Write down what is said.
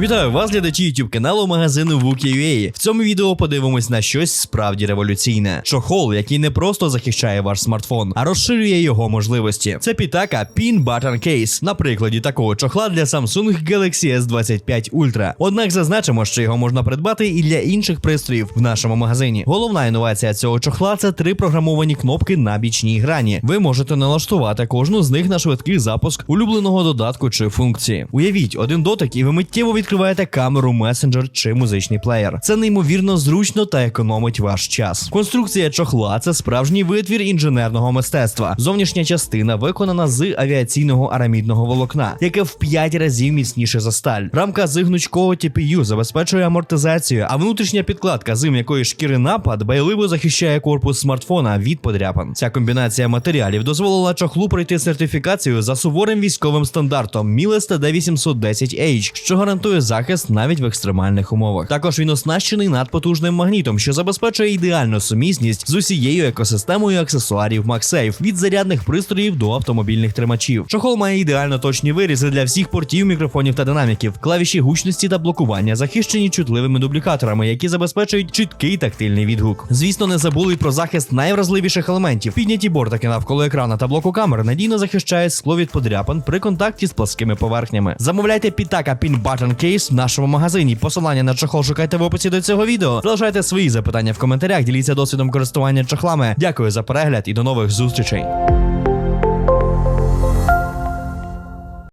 Вітаю вас, глядачі YouTube каналу магазину Wookie.ua. В цьому відео подивимось на щось справді революційне. Чохол, який не просто захищає ваш смартфон, а розширює його можливості. Це Pitaka Pin Button Case, на прикладі такого чохла для Samsung Galaxy S25 Ultra. Однак зазначимо, що його можна придбати і для інших пристроїв в нашому магазині. Головна інновація цього чохла це три програмовані кнопки на бічній грані. Ви можете налаштувати кожну з них на швидкий запуск улюбленого додатку чи функції. Уявіть один дотик, і ви миттєво відкриваєте камеру, месенджер чи музичний плеєр. Це неймовірно зручно та економить ваш час. Конструкція чохла це справжній витвір інженерного мистецтва. Зовнішня частина виконана з авіаційного арамідного волокна, яке в 5 разів міцніше за сталь. Рамка з гнучкого TPU забезпечує амортизацію, а внутрішня підкладка з м'якої шкіри напад дбайливо захищає корпус смартфона від подряпин. Ця комбінація матеріалів дозволила чохлу пройти сертифікацію за суворим військовим стандартом Miles TD810H, що гарантує захист навіть в екстремальних умовах. Також він оснащений надпотужним магнітом, що забезпечує ідеальну сумісність з усією екосистемою аксесуарів MagSafe від зарядних пристроїв до автомобільних тримачів. Чохол має ідеально точні вирізи для всіх портів, мікрофонів та динаміків. Клавіші гучності та блокування захищені чутливими дублікаторами, які забезпечують чіткий тактильний відгук. Звісно, не забули про захист найвразливіших елементів. Підняті бортики навколо екрана та блоку камер надійно захищають скло від подряпин при контакті з пласкими поверхнями. Замовляйте Pitaka Pin Button Case в нашому магазині. Посилання на чохол шукайте в описі до цього відео. Залишайте свої запитання в коментарях, діліться досвідом користування чохлами. Дякую за перегляд і до нових зустрічей.